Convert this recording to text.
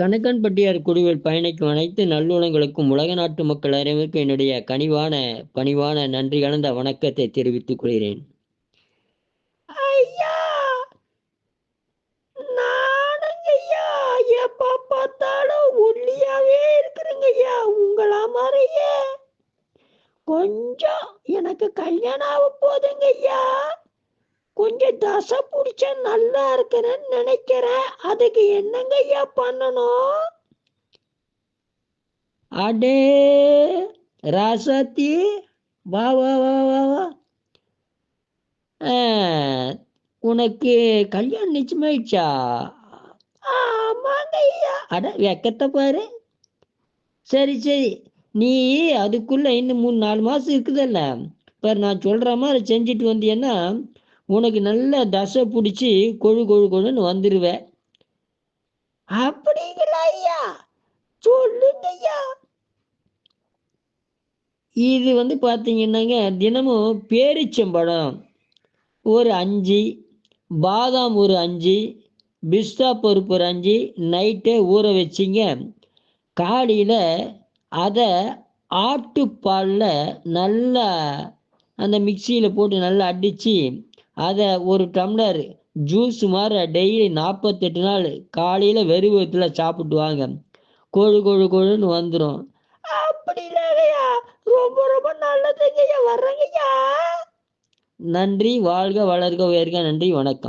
கணக்கன்பட்டியார் குழுவில் பயணிக்கும் அனைத்து நல்லுணங்களுக்கும் உலக நாட்டு மக்கள் அனைவருக்கும் என்னுடைய கனிவான பணிவான நன்றி கலந்த வணக்கத்தை தெரிவித்துக் கொள்கிறேன். ஐயா! ஐயா பார்த்தாலும் இருக்கிறேங்க ஐயா உங்களா மாதிரியே. கொஞ்சம் எனக்கு கல்யாணம் ஆக போதுங்க ஐயா கொஞ்சம் தசை பிடிச்ச நல்லா இருக்கிறேன்னு நினைக்கிறேன். அதுக்கு என்னங்க ஐயா பண்ணணும்? அடே ராசாத்தி வா வா வா வா வா. உனக்கு கல்யாணம் நிச்சயமாயிடுச்சா? ஆமாங்க ஐயா. அட வெக்கத்தை பாரு. சரி சரி. நீ அதுக்குள்ள இன்னும் மூணு நாலு மாசம் இருக்குதல்ல. பாரு நான் சொல்ற மாதிரி செஞ்சுட்டு வந்தீன்னா உனக்கு நல்ல தசை பிடிச்சி கொழு கொழு கொழுன்னு வந்துடுவேன் அப்படிங்களா ஐயா? சொல்லுங்க ஐயா இது வந்து பார்த்தீங்கன்னாங்க தினமும் பேரிச்சம்பழம் ஒரு அஞ்சு பாதாம் ஒரு அஞ்சு பிஸ்தா பருப்பு ஒரு அஞ்சு நைட்டே ஊற வச்சிங்க. காலையில் அதை ஆட்டுப்பாலில் நல்லா அந்த மிக்சியில் போட்டு நல்லா அடித்து அதை ஒரு டம்ளர் ஜூஸ் மாதிரி டெய்லி நாற்பத்தெட்டு நாள் காலையில் வெறுவத்தில் சாப்பிட்டு வாங்க கொழு கொழு கொழுன்னு வந்துடும் அப்படி இல்லையா ரொம்ப ரொம்ப நல்லதுங்க வர்றங்கய்யா. நன்றி வாழ்க வளர்க உயர்க நன்றி வணக்கம்.